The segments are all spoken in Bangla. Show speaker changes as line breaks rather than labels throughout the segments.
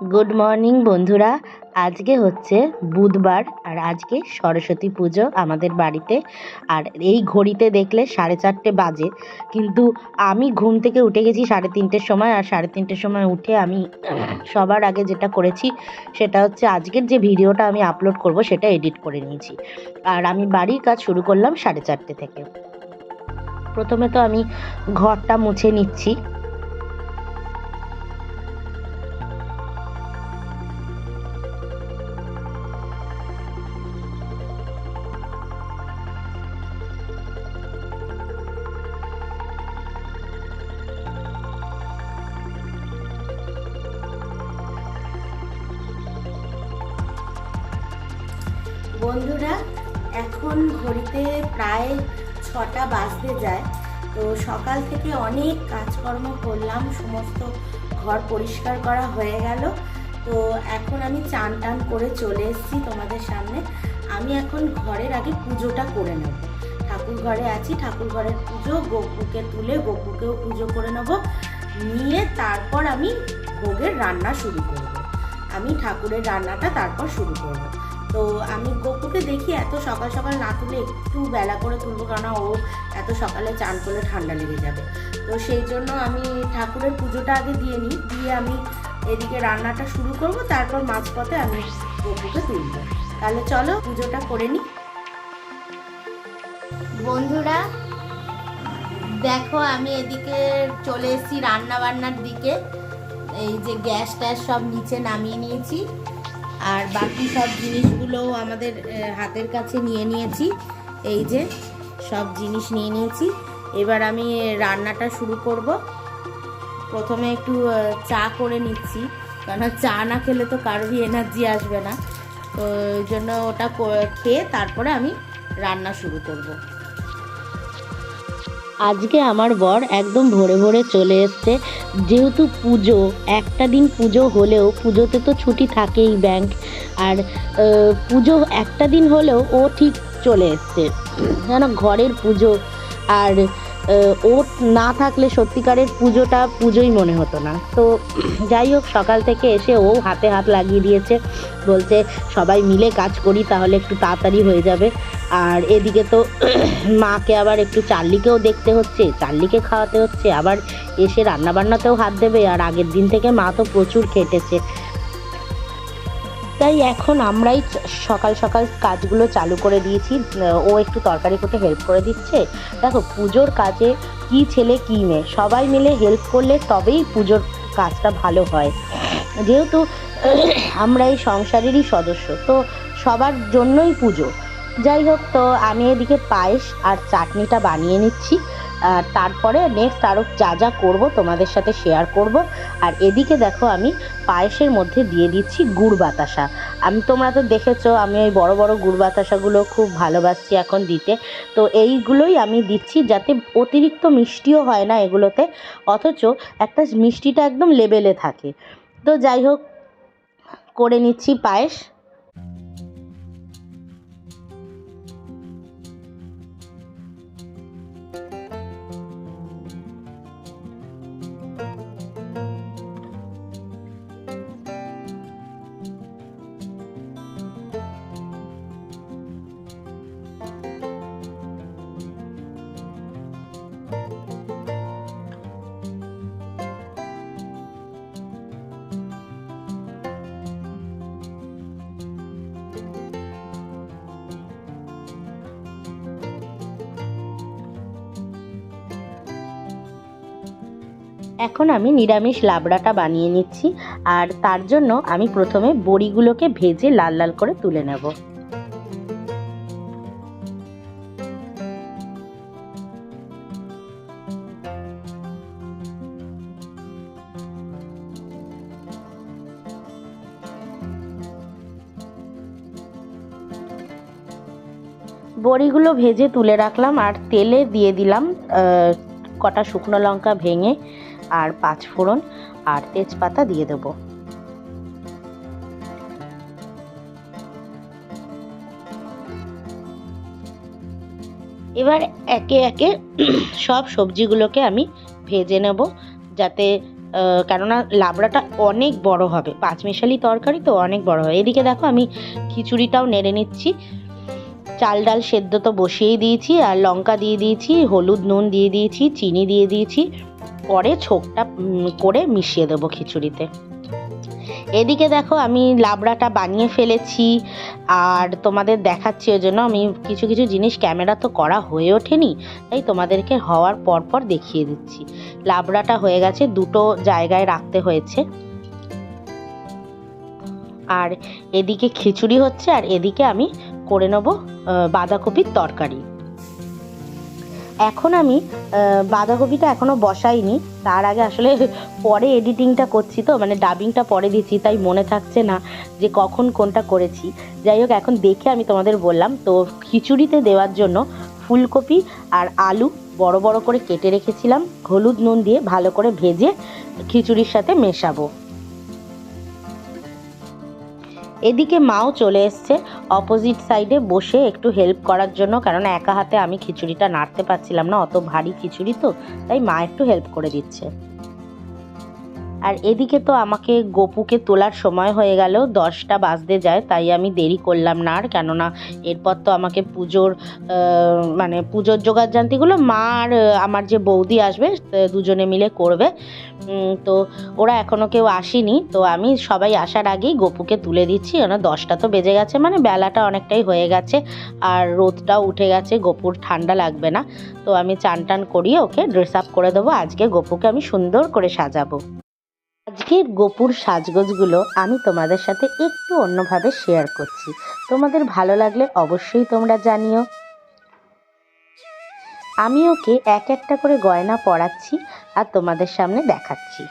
গুড মর্নিং বন্ধুরা। আজকে হচ্ছে বুধবার আর আজকে সরস্বতী পুজো আমাদের বাড়িতে। আর এই ঘড়িতে দেখলে সাড়ে চারটে বাজে। কিন্তু আমি ঘুম থেকে উঠে গেছি সাড়ে তিনটের সময় আর সাড়ে তিনটের সময় উঠে আমি সবার আগে যেটা করেছি সেটা হচ্ছে আজকের যে ভিডিওটা আমি আপলোড করব সেটা এডিট করে নিয়েছি। আর আমি বাড়ির কাজ শুরু করলাম সাড়ে চারটে থেকে। প্রথমে তো আমি ঘরটা মুছে নিচ্ছি। বন্ধুরা, এখন ঘড়িতে প্রায় ছটা বাজতে যায়, তো সকাল থেকে অনেক কাজকর্ম করলাম, সমস্ত ঘর পরিষ্কার করা হয়ে গেল। তো এখন আমি চান টান করে চলে এসেছি তোমাদের সামনে। আমি এখন ঘরের আগে পুজোটা করে নেব। ঠাকুর ঘরে আছি, ঠাকুর ঘরের পুজো, গোপুকে তুলে গোপুকেও পুজো করে নেব। নিয়ে তারপর আমি ভোগের রান্না শুরু করব। আমি ঠাকুরের রান্নাটা তারপর শুরু করব। তো আমি গপুকে দেখি এত সকাল সকাল না তুলে একটু বেলা করে তুলবো, কেননা ও এত সকালে চান করলে ঠান্ডা লেগে যাবে। তো সেই জন্য আমি ঠাকুরের পুজোটা আগে দিয়ে নিই, দিয়ে আমি এদিকে রান্নাটা শুরু করব, তারপর মাঝপথে আমি গপুকে তুলবো। তাহলে চলো পুজোটা করে নিই। বন্ধুরা, দেখো আমি এদিকে চলে এসেছি রান্না বান্নার দিকে। এই যে গ্যাস ট্যাস সব নিচে নামিয়ে নিয়েছি। আর বাকি সব জিনিসগুলোও আমাদের হাতের কাছে নিয়ে নিয়েছি। এই যে সব জিনিস নিয়ে নিয়েছি। এবার আমি রান্নাটা শুরু করব। প্রথমে একটু চা করে নিচ্ছি। কেননা চা না খেলে তো কারোরই এনার্জি আসবে না। তো জন্য ওটা খেয়ে তারপরে আমি রান্না শুরু করব। আজকে আমার বর একদম ভোরে ভোরে চলে এসছে। যেহেতু পুজো, একটা দিন পুজো হলেও, পুজোতে তো ছুটি থাকেই ব্যাংক আর পুজো একটা দিন হলেও ও ঠিক চলে এসছে। কেন ঘরের পুজো আর ও না থাকলে সত্যিকারের পুজোটা পুজোই মনে হতো না। তো যাই হোক, সকাল থেকে এসে ও হাতে হাত লাগিয়ে দিয়েছে। বলছে, সবাই মিলে কাজ করি, তাহলে একটু তাড়াতাড়ি হয়ে যাবে। আর এদিকে তো মাকে আবার একটু চার্লিকেও দেখতে হচ্ছে চার্লিকে খাওয়াতে হচ্ছে, আবার এসে রান্নাবান্নাতেও হাত দেবে, আর আগের দিন থেকে মা তো প্রচুর খেটেছে। তাই এখন আমরাই সকাল সকাল কাজগুলো চালু করে দিয়েছি ও একটু তরকারি করতে হেল্প করে দিচ্ছে। দেখো, পুজোর কাজে কি ছেলে কি মেয়ে, সবাই মিলে হেল্প করলে তবেই পুজোর কাজটা ভালো হয়। যেহেতু আমরা এই সংসারেরই সদস্য, তো সবার জন্যই পুজো। যাই হোক, তো আমি এদিকে পায়েস আর চাটনিটা বানিয়ে নিচ্ছি। আর তারপরে নেক্সট আরও যা যা করব তোমাদের সাথে শেয়ার করব। আর এদিকে দেখো আমি পায়েসের মধ্যে দিয়ে দিচ্ছি গুড় বাতাসা। আমি, তোমরা তো দেখেছ, আমি ওই বড় বড় গুড় বাতাসাগুলো খুব ভালোবাসছি এখন দিতে। তো এইগুলোই আমি দিচ্ছি যাতে অতিরিক্ত মিষ্টিও হয় না এগুলোতে। অথচ একটা মিষ্টিটা একদম লেবেলে থাকে। তো যাই হোক, করে নিচ্ছি পায়েস। এখন আমি নিরামিষ লাবড়াটা বানিয়ে নিচ্ছি, আর তার জন্য আমি প্রথমে বড়িগুলোকে ভেজে লাল লাল করে তুলে নেব। বড়িগুলো ভেজে তুলে রাখলাম, আর তেলে দিয়ে দিলাম কটা শুকনো লঙ্কা ভেঙে আর পাঁচ ফোড়ন আর তেজপাতা দিয়ে দেবো। এবার একে একে সব সবজিগুলোকে আমি ভেজে নেব যাতে কেননা লাবড়াটা অনেক বড় হবে। পাঁচমিশালি তরকারি তো অনেক বড় হয়। এদিকে দেখো আমি খিচুড়িটাও নেড়ে নিচ্ছি। চাল ডাল সেদ্ধ তো বসিয়েই দিয়েছি, আর লঙ্কা দিয়ে দিয়েছি, হলুদ নুন দিয়ে দিয়েছি, চিনি দিয়ে দিয়েছি। পরে ছোকটা করে মিশিয়ে দেবো খিচুড়িতে। এদিকে দেখো আমি লাবড়াটা বানিয়ে ফেলেছি, আর তোমাদের দেখাচ্ছি ওই জন্য আমি কিছু কিছু জিনিস ক্যামেরা তো করা হয়ে ওঠেনি, তাই তোমাদেরকে হওয়ার পর পর দেখিয়ে দিচ্ছি। লাবড়াটা হয়ে গেছে, দুটো জায়গায় রাখতে হয়েছে। আর এদিকে খিচুড়ি হচ্ছে, আর এদিকে আমি করে নেব বাঁধাকপির তরকারি। এখন আমি বাঁধাকপিটা এখনও বসাইনি। তার আগে আসলে পরে এডিটিংটা করছি তো মানে ডাবিংটা পরে দিচ্ছি, তাই মনে থাকছে না যে কখন কোনটা করেছি। যাই হোক, এখন দেখে আমি তোমাদের বললাম, তো খিচুড়িতে দেওয়ার জন্য ফুলকপি আর আলু বড় বড় করে কেটে রেখেছিলাম। হলুদ নুন দিয়ে ভালো করে ভেজে খিচুড়ির সাথে মেশাবো। এদিকে মাও চলে এসছে। অপোজিট সাইডে বসে একটু হেল্প করার জন্য, কারণ একা হাতে আমি খিচুড়িটা নাড়তে পারছিলাম না, অত ভারী খিচুড়ি তো, তাই মা একটু হেল্প করে দিচ্ছে। আর এদিকে তো আমাকে গোপুকে তোলার সময় হয়ে গেল, দশটা বাজতে যায়, তাই আমি দেরি করলাম না আর। কেননা এরপর তো আমাকে পুজোর মানে পুজোর জোগাড়যান্তিগুলো মা আর আমার যে বৌদি আসবে দুজনে মিলে করবে। তো ওরা এখনও কেউ আসেনি, তো আমি সবাই আসার আগেই গপুকে তুলে দিচ্ছি। কেন দশটা তো বেজে গেছে মানে বেলাটা অনেকটাই হয়ে গেছে আর রোদটাও উঠে গেছে, গপুর ঠান্ডা লাগবে না। তো আমি চান টান করিয়ে ওকে ড্রেস আপ করে দেবো। আজকে গপুকে আমি সুন্দর করে সাজাবো। আজকের গোপুর সাজগোজগুলো আমি তোমাদের সাথে একটু অন্যভাবে শেয়ার করছি। তোমাদের ভালো লাগলে অবশ্যই তোমরা জানিও। আমি ওকে এক একটা করে গয়না পরাচ্ছি আর তোমাদের সামনে দেখাচ্ছি।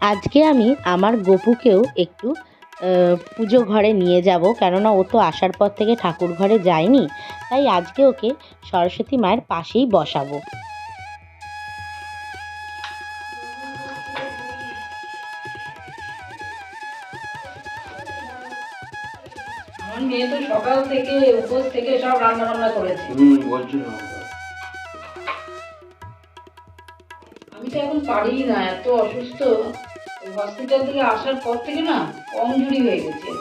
আজকে আমি আমার গপুকেও একটু পুজো ঘরে নিয়ে যাব। কেননা ও তো আসার পর থেকে ঠাকুর ঘরে যায়নি তাই আজকে ওকে সরস্বতী মায়ের পাশেই বসাবো।
মেয়ে তো সকাল থেকে উপোস থেকে সব রান্না বান্না করেছে।
হুম বলছিল
আমি তো এখন পারি না এত অসুস্থ। হসপিটাল থেকে আসার পর থেকে না কমজুরি হয়ে গেছে।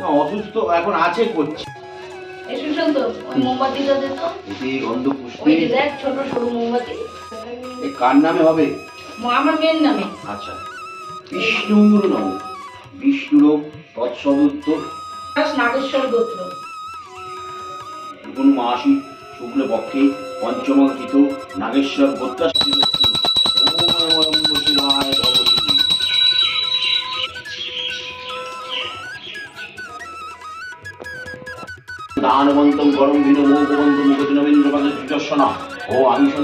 না অসুস্থ এখন আছে করছে।
এই সুশান্ত ওই মোমবাতিটা দে তো। ওই দেখ ছোট সরু মোমবাতি।
এ কার নামে হবে?
মা- আমার মেয়ের নামে।
আচ্ছা। বিষ্ণুর নম। বিষ্ণুর
নাগেশ্বর গোত্র।
কোন মাসি শুক্ল পক্ষে পঞ্চমঙ্কিত নাগেশ্বর গোত্রাশ্রী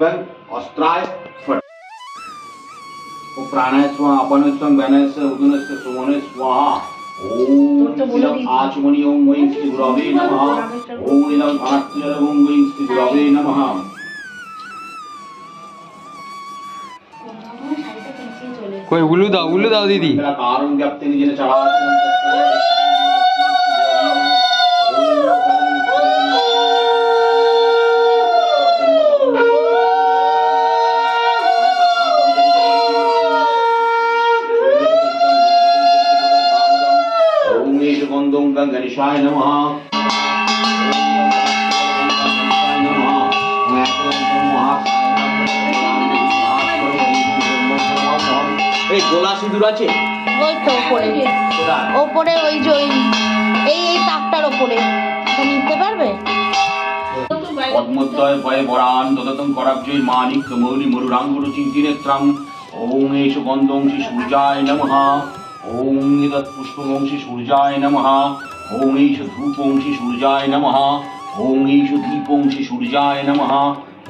બેક અસ્ત્રાય ફટ ઓ પ્રાણાય સ્વા અપાનય સ્વા બેનાય સ્વા ઉદનય
સ્વા સુવનય
સ્વા
ઓમ
ઇલમ આચમની ઓમ વૈં શ્રી ગુરવે નમઃ ઓમ ઇલમ આચમની ઓમ વૈં શ્રી ગુરવે
નમઃ કોઈ ઉલુ દાવ ઉલુ દાવ
દીદી કારણ કે આપ તેને જેને ચડાવવા গণেশায় নমঃ এই গোলা সিঁদুর আছে?
ওই তো ওপরে? ওপরে ওই যে ওই এই এই তাকটার ওপরে নিতে পারবে?
পদ্মোদ্দয় ভয়ে বরান দদতং করাব্জয় মানিক মৌলি মরুরাঙ্গুরু চিন্তিনেত্রাং। ওম এষ গন্ধংশি সূর্যায় নমঃ। ওম এতৎ পুষ্পবংশি সূর্যায় নমঃ। ओमेश धूपों धूपोंषि सूर्याय नम। ओमेश दीपों दीपोंषि सूर्याय नम।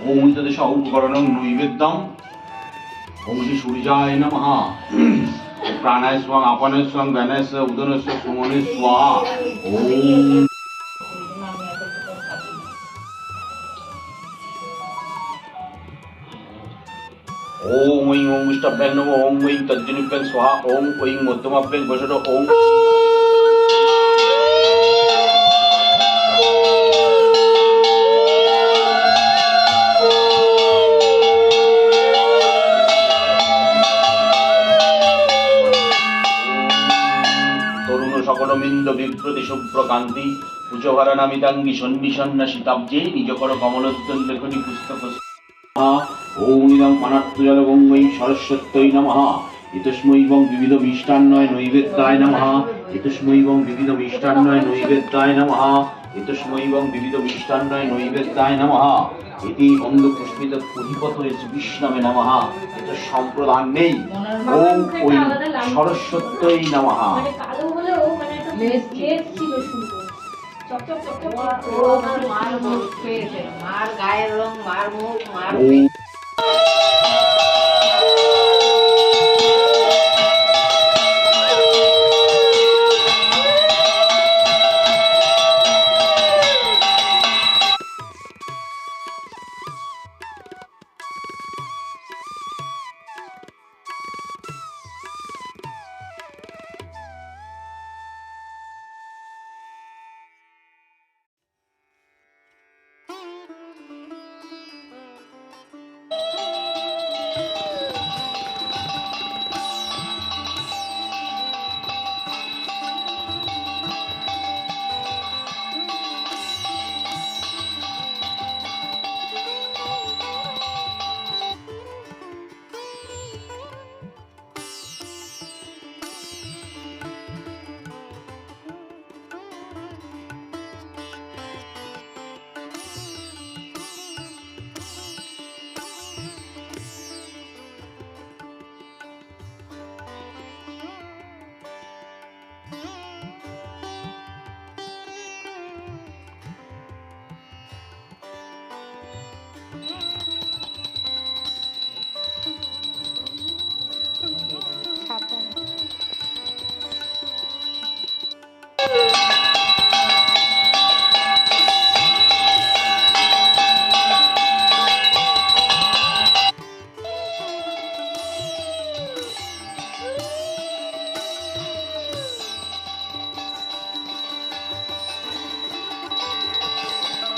ओं तदश उपकरणं नैवेद्यम। ओं श्री सूर्याय नमः। प्राणाय स्वाम आपानाय स्वाम स्व स उदनाय सुमने स्वाहा। ओम। ओम ओम ओम ओम ओम ओम ओम ओम ओम ओम ऐं मध्यमाभ्यां वषड ओम। সকলমিন্দ বিপ্রতি শুভ্রকান্তি উচ্চভারা নামিতাঙ্গি সন্নিসন্না শীতাব্জে নিজকর কমলোত্তল লেখনি পুস্তক ওম ইদং অনাত্মজলগঙ্গৈ সরস্বত্যৈ নমঃ। ইতস্মৈবং বিবিধ মিষ্টান্নয় নৈবেদ্যায় নমঃ। ইতস্মৈবং বিবিধ মিষ্টান্নয় নৈবেদ্যায় নমঃ। ইতস্মৈবং বিবিধ মিষ্টান্নয় নৈবেদ্যায় নমঃ। ইতি বন্ধ পুষ্পিত পুধিপত বিষ্ণবে নমঃ। এত সম্প্রদান নেই। ওম ওই সরস্বত্যই নমঃ।
লেজ
লেজ ছিল সুন্দর।
মুখ পেয়েছে মার গায়ের রং মার মুখ মার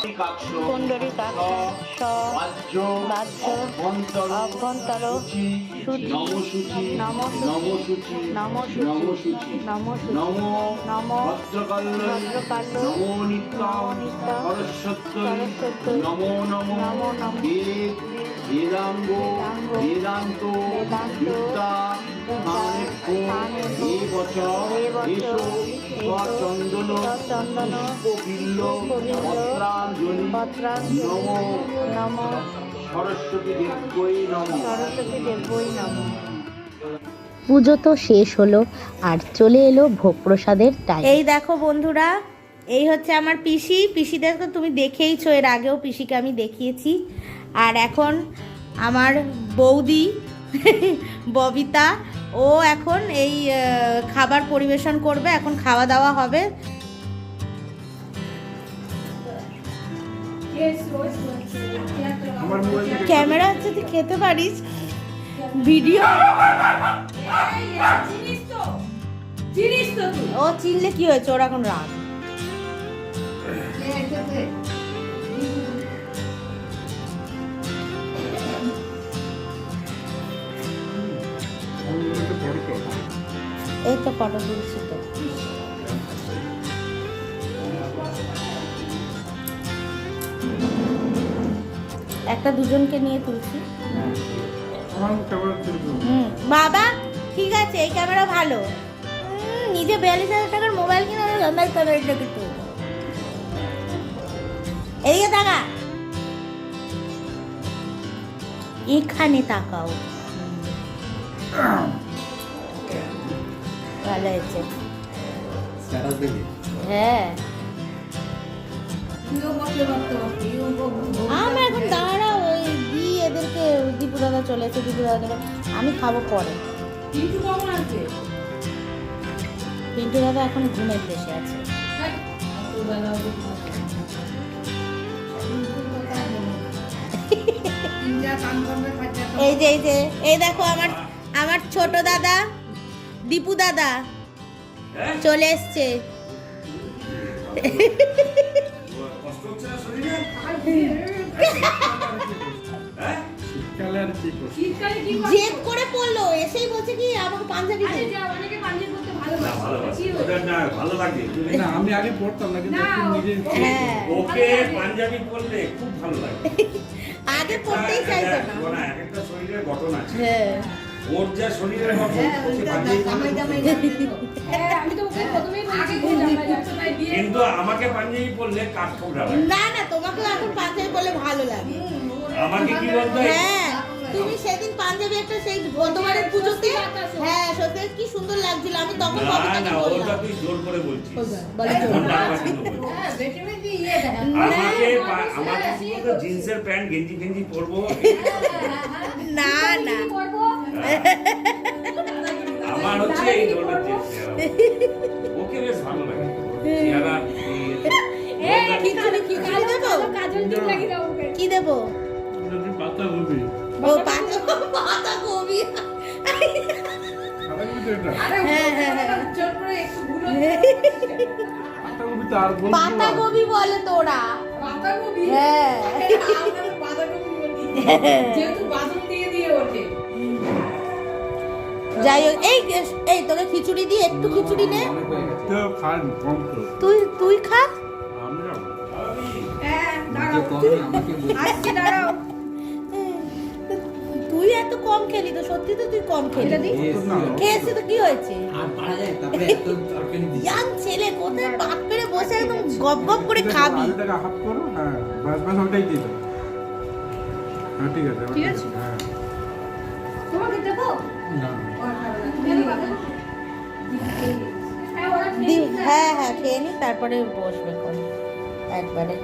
কুণ্ডলী কাক্ষ স
বাহ্য অভ্যন্তর
অভ্যন্তর
সূচি
সূচি
নমসূচি
নমসূচি
নমসূচি
নমসূচি
নম
নম
ভদ্রকাল্যৈ নমো নিত্যাং সরস্বত্যৈ নমো নমো
নমো
বেদ বেদাঙ্গ বেদান্ত বিদ্যা
পুজো তো শেষ হলো আর চলে এলো ভোগ প্রসাদের টাইম
এই দেখো বন্ধুরা, এই হচ্ছে আমার পিসি। পিসিদের তো তুমি দেখেইছো, এর আগেও পিসিকে আমি দেখিয়েছি। আর এখন আমার বৌদি ববিতা, ও এখন এই খাবার পরিবেশন করবে, এখন খাওয়া দাওয়া হবে। ক্যামেরা হচ্ছে তুই খেতে পারিস। ভিডিও। ও চিনলে কি হয়েছে, ওর এখন রাগ। এই তো ফটো তুলছি তো। একটা দুজনকে নিয়ে তুলছি। হুম, বাবা, ঠিক আছে, এই ক্যামেরা ভালো। নিজে বিয়াল্লিশ হাজার টাকার মোবাইল কিনে আমি গন্দার ক্যামেরাটা কিন্তু এদিকে তাকা এখানে তাকাও। ভালো হয়েছে। হ্যাঁ। আমরা এখন ওই দি এদেরকে দীপু দাদা চলে এসে দীপু দাদা আমি খাব পরে।
কখন আছে?
পিন্টু দাদা এখন ঘুমের দেশে আছে। এই যে এই যে এই দেখো আমার আমার ছোট দাদা দীপু দাদা চলে এসছে।
শীতকালে
জেদ করে পড়ল এসেই বলছে কি আমাকে পাঞ্জাবি
ভালো লাগে।
না আমি আগে পড়তাম না কিন্তু
না,
এখন নিজে
হ্যাঁ
ওকে পাঞ্জাবি পরলে খুব ভালো লাগে।
আগে পড়তেই চাইতো না।
একটা- শরীরের
হ্যাঁ।
ওর যা শরীরের
হ্যাঁ, আমি তো ওকে প্রথমেই বলেছি যে জামাই যাচ্ছে, তাই দিয়ে
কিন্তু আমাকে পাঞ্জাবি পরলে কাঠ ঠোকরা
না না তোমাকে এখন পাঞ্জাবি পরলে ভালো লাগে।
আমাকে কি বলতো
হ্যাঁ তুমি সেদিন পাঞ্জাবি একটা সেই গতবারের পুজোতে? হ্যাঁ সত্যি। কি সুন্দর লাগছিল। আমি তখন
না না ওটা তুই জোর করে বলছিস।
হ্যাঁ, ইয়ে দেয়।
আমাকে আমাকে কি জিন্সের প্যান্ট গেঞ্জি ফেঞ্জি পরবো?
না না।
কি
আমার হচ্ছে এই ধরনের জিনিস ওকে বেশ ভালো লাগে। চেহারা
খিচুড়ি দেবো?
কাজল টিপ লাগিয়ে দাও ওকে।
কি দেবো?
পাতা
ও পাতা পাতা কবি।
পাতা
হ্যাঁ, হ্যাঁ, হ্যাঁ।
পাতা
পাতা কবি বলে তোরা।
বাঁধাকপি?
হ্যাঁ।
যেহেতু বাঁধন দিয়ে দিয়ে ওঠে।
যাই হোক এই এই তোকে খিচুড়ি দিয়ে একটু খিচুড়ি নে। তুই তুই খা।
আসছি দাঁড়াও।
তুই এত কম খেলি তো সত্যি তো তুই কম খেলি। খেয়েছি তো। কি হয়েছে? ইয়াং ছেলে কোথায় পাক করে বসে একদম গপ গপ করে খাবি?
হ্যাঁ হ্যাঁ ঠিক আছে
ঠিক আছে?
হ্যাঁ।
তোমাকে দেবো?
না।
হ্যাঁ
হ্যাঁ হ্যাঁ খেয়ে নি তারপরে বসবে একবারে।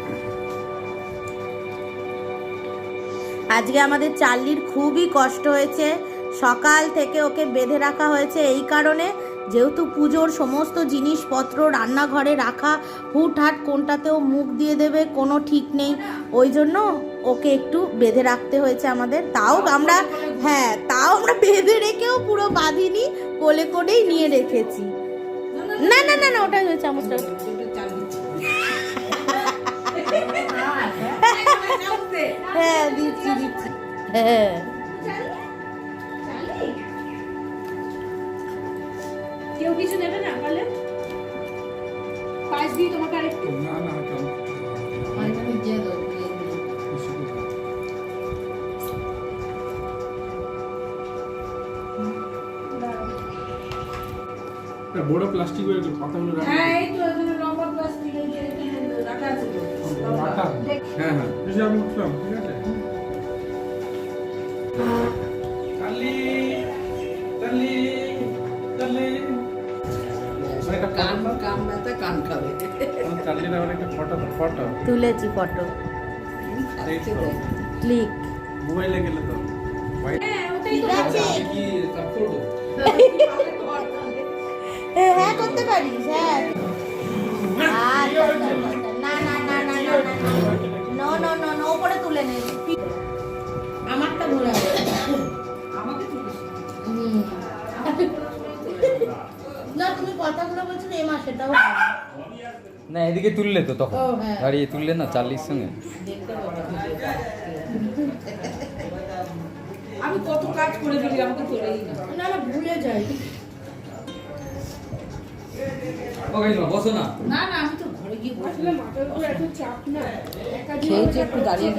আজকে আমাদের চার্লির খুবই কষ্ট হয়েছে। সকাল থেকে ওকে বেঁধে রাখা হয়েছে এই কারণে। যেহেতু পুজোর সমস্ত জিনিসপত্র রান্নাঘরে রাখা, হুটহাট কোনটাতেও মুখ দিয়ে দেবে, কোনো ঠিক নেই। ওই জন্য ওকে একটু বেঁধে রাখতে হয়েছে আমাদের। তাও আমরা হ্যাঁ তাও আমরা বেঁধে রেখেও পুরো বাঁধিনি, কোলে করেই নিয়ে রেখেছি। না না না না, ওটাই হয়েছে চামচটা হ্যাঁ দিচ্ছি দিচ্ছি। হ্যাঁ।
কেউ কিছু নেবে না পারলে পাঁচ দিই তোমাকে আরেকটু?
না না কেন একটা বড় প্লাস্টিকের পাতাগুলো রাখা।
হ্যাঁ এই তো লম্বা প্লাস্টিকের যে রাখা আছে
হ্যাঁ হ্যাঁ। বুঝে আমি উঠলাম ঠিক আছে? কালি কালি কালি একটা
কান কান ব্যথা কান খাবে।
কালির আবার একটা ফটো ফটো।
তুলেছি ফটো।
এই
ক্লিক।
মোবাইলে গেলে তো
হ্যাঁ
হ্যাঁ হ্যাঁ করতে পারিস হ্যাঁ। তুমি কথাগুলো বলছিল এ মা সেটাও হয় না।
না এদিকে তুললে তো তখন।
ও, হ্যাঁ।
দাঁড়িয়ে তুললে না চার্লির সঙ্গে।
আমি কত কাজ করে দিলি আমাকে তোলেই না।
না না ভুলে যাই।
ওকে বসো না।
না না আমি তো ঘরে গিয়ে বসে।
মাথার উপর এত চাপ না। একা দিয়ে
একটু দাঁড়িয়ে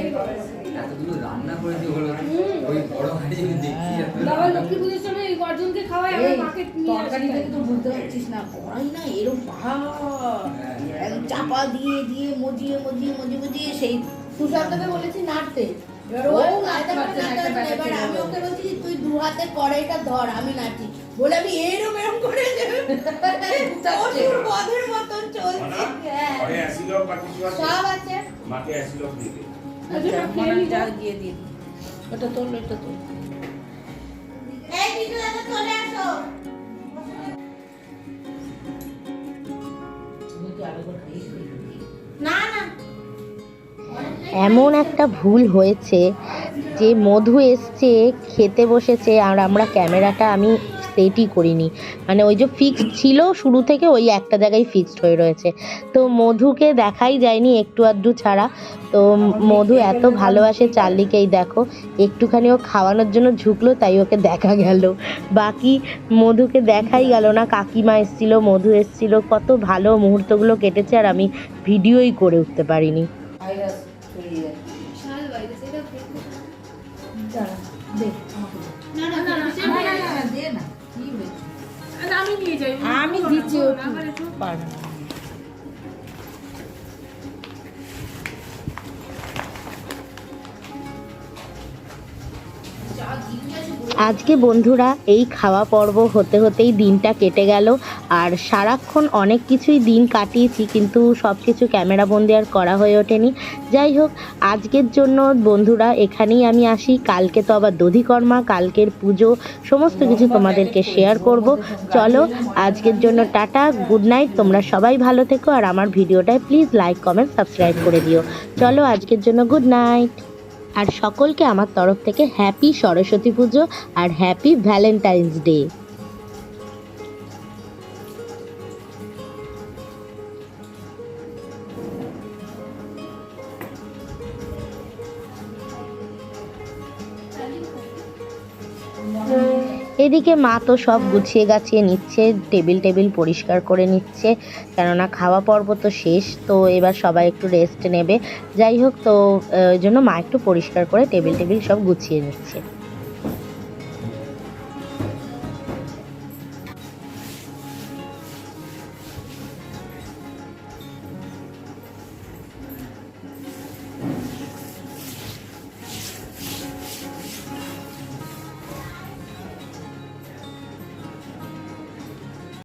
এতগুলো রান্না করে দিয়ে হলো ওই বড় হাড়ি যদি দেখি
বাবা লক্ষ্মী পুজোর সময় এই খাওয়াই আমার মাকে
তরকারি থেকে তো বুঝতে পারছিস না কড়াই না এরকম একদম চাপা দিয়ে দিয়ে মজিয়ে মজিয়ে মজিয়ে মজিয়ে সেই
সুশান্তকে বলেছি নাড়তে। আমি ওকে বলছি তুই দু হাতে কড়াইটা ধর আমি নাচি বলে আমি এরম এরম করে মতন চলছে। হ্যাঁ সব আছে।
মাকে অ্যাসিলক দিয়ে
দিয়ে দিন। ওটা তোল তোল?
না না।
এমন একটা ভুল হয়েছে যে মধু এসছে খেতে বসেছে আর আমরা ক্যামেরাটা আমি সেটই করিনি। মানে ওই যে ফিক্সড ছিল শুরু থেকে ওই একটা জায়গায় ফিক্সড হয়ে রয়েছে। তো মধুকে দেখাই যায়নি একটু আধটু ছাড়া। তো মধু এত ভালোবাসে চার্লিকেই দেখো। একটুখানি ও খাওয়ানোর জন্য ঝুঁকলো, তাই ওকে দেখা গেল। বাকি মধুকে দেখাই গেল না, কাকিমা এসছিল, মধু এসছিল, কত ভালো মুহূর্তগুলো কেটেছে আর আমি ভিডিওই করে উঠতে পারিনি।
আমি
দিচ্ছি ও পারবে
আজকে বন্ধুরা এই খাওয়া পর্ব হতে হতেই দিনটা কেটে গেল। আর সারাক্ষণ অনেক কিছুই দিন কাটিয়েছি, কিন্তু সব কিছু ক্যামেরা বন্দি আর করা হয়ে ওঠেনি। যাই হোক, আজকের জন্য বন্ধুরা এখানেই আমি আসি। কালকে তো আবার দধিকর্মা, কালকের পুজো, সমস্ত কিছু তোমাদেরকে শেয়ার করব। চলো, আজকের জন্য টাটা গুড নাইট তোমরা সবাই ভালো থেকো। আর আমার ভিডিওটায় প্লিজ লাইক কমেন্ট সাবস্ক্রাইব করে দিও। চলো, আজকের জন্য গুড নাইট আর সকলকে আমার তরফ থেকে হ্যাপি সরস্বতী পুজো আর হ্যাপি ভ্যালেন্টাইন্স ডে এদিকে মা তো সব গুছিয়ে গাছিয়ে নিচ্ছে, টেবিল টেবিল পরিষ্কার করে নিচ্ছে, কেননা খাওয়া পর্ব তো শেষ, তো এবার সবাই একটু রেস্ট নেবে। যাই হোক তো জন্য মা একটু পরিষ্কার করে টেবিল টেবিল সব গুছিয়ে নিচ্ছে।